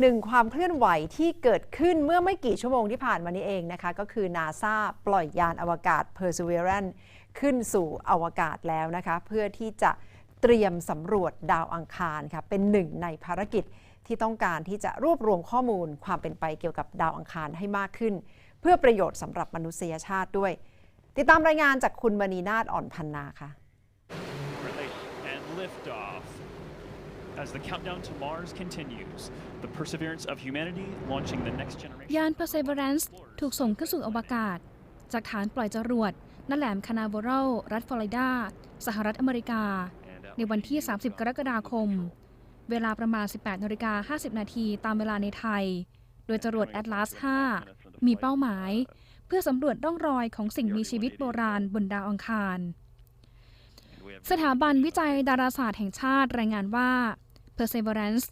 หนึ่งความเคลื่อนไหวที่เกิดขึ้นเมื่อไม่กี่ชั่วโมงที่ผ่านมานี้เองนะคะ ก็คือนาซาปล่อยยานอวกาศ Perseverance ขึ้นสู่อวกาศแล้วนะคะ เพื่อที่จะเตรียมสำรวจดาวอังคารค่ะ เป็นหนึ่งในภารกิจที่ต้องการที่จะรวบรวมข้อมูลความเป็นไปเกี่ยวกับดาวอังคารให้มากขึ้น เพื่อประโยชน์สำหรับมนุษยชาติด้วย ติดตามรายงานจากคุณมณีนาฏอ่อนพันนาค่ะ As the countdown to Mars continues, the perseverance of humanity launching the next generation. ยาน Perseverance ถูกส่งขึ้นสู่อวกาศ จากฐานปล่อยจรวดณแหลมคานาเวอรัลรัฐฟลอริดา สหรัฐอเมริกา ในวันที่ 30 กรกฎาคม เวลาประมาณ 18นาฬิกา50 นาทีตามเวลาในไทย โดยจรวด Atlas 5มีเป้าหมาย เพื่อสำรวจร่องรอยของสิ่งมีชีวิตโบราณบนดาวอังคารสถาบันวิจัยดาราศาสตร์แห่งชาติรายงานว่า Perseverance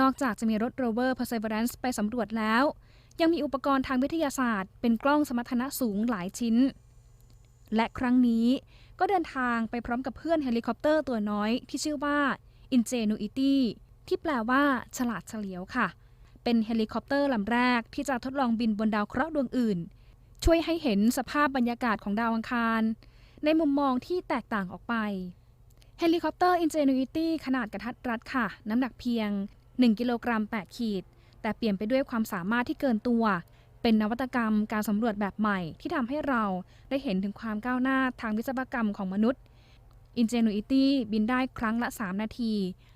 นอกจากจะมีรถโรเวอร์ Perseverance ไปสำรวจแล้ว ยังมีอุปกรณ์ทางวิทยาศาสตร์ เป็นกล้องสมรรถนะสูงหลายชิ้น และครั้งนี้ก็เดินทางไปพร้อมกับเพื่อนเฮลิคอปเตอร์ตัวน้อยที่ชื่อว่า Ingenuity ที่แปลว่าฉลาดเฉลียวค่ะ เป็นเฮลิคอปเตอร์ลำแรกที่จะทดลองบินบนดาวเคราะห์ดวงอื่น ช่วยให้เห็นสภาพบรรยากาศของดาวอังคาร ในมุมมองที่แตกต่างออกไป เฮลิคอปเตอร์ Ingenuity ขนาดกระทัดรัดค่ะ น้ำหนักเพียง 1 กิโลกรัม 8 ขีด แต่เปลี่ยนไปด้วยความสามารถที่เกินตัว เป็นนวัตกรรมการสำรวจแบบใหม่ที่ทำให้เราได้เห็นถึงความก้าวหน้าทางวิศวกรรมของมนุษย์ Ingenuity บินได้ครั้งละ 3 นาที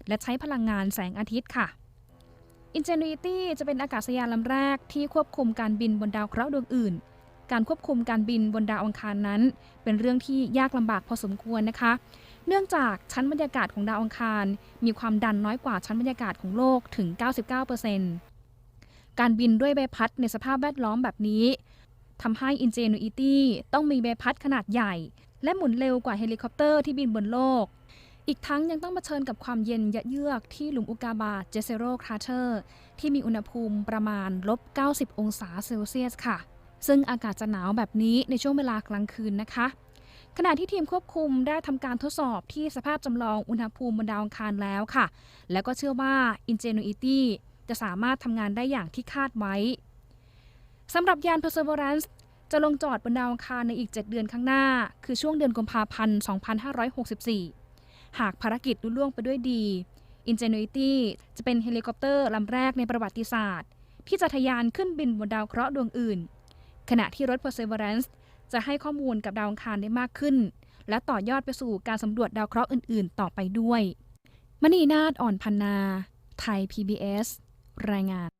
และใช้พลังงานแสงอาทิตย์ค่ะ Ingenuity จะเป็นอากาศยานลำแรกที่ควบคุมการบินบนดาวเคราะห์ดวงอื่น การควบคุมการบินบนดาวอังคารนั้น เป็นเรื่องที่ยากลำบากพอสมควรนะคะ เนื่องจากชั้นบรรยากาศของดาวอังคาร มีความดันน้อยกว่าชั้นบรรยากาศของโลกถึง 99%การบินด้วยใบพัดในสภาพแวดล้อมแบบนี้ทำให้ Ingenuity ต้องมีใบพัดขนาดใหญ่ และหมุนเร็วกว่าเฮลิคอปเตอร์ที่บินบนโลก อีกทั้งยังต้องเผชิญกับความเย็นยะเยือกที่หลุมอุกาบาตเจเซโรคราเทอร์ที่มีอุณหภูมิประมาณลบ 90 องศาเซลเซียสค่ะ ซึ่งอากาศจะหนาวแบบนี้ในช่วงเวลากลางคืนนะคะ ขณะที่ทีมควบคุมได้ทำการทดสอบที่สภาพจำลองอุณหภูมิบนดาวอังคารแล้วค่ะ แล้วก็เชื่อว่า Ingenuity จะสามารถทำงานได้อย่างที่คาดไว้สำหรับยาน Perseverance จะลงจอดบนดาวอังคารในอีก 7 เดือนข้างหน้า คือช่วงเดือนกุมภาพันธ์ 2564 หากภารกิจลุล่วงไปด้วยดี Ingenuity จะเป็นเฮลิคอปเตอร์ลำแรกในประวัติศาสตร์ ที่จะทะยานขึ้นบินบนดาวเคราะห์ดวงอื่น ขณะที่รถ Perseverance จะให้ข้อมูลกับดาวอังคารได้มากขึ้น และต่อยอดไปสู่การสำรวจดาวเคราะห์อื่น ๆ ต่อไปด้วย มณีนาฏอ่อนพันนา ไทย PBS รายงาน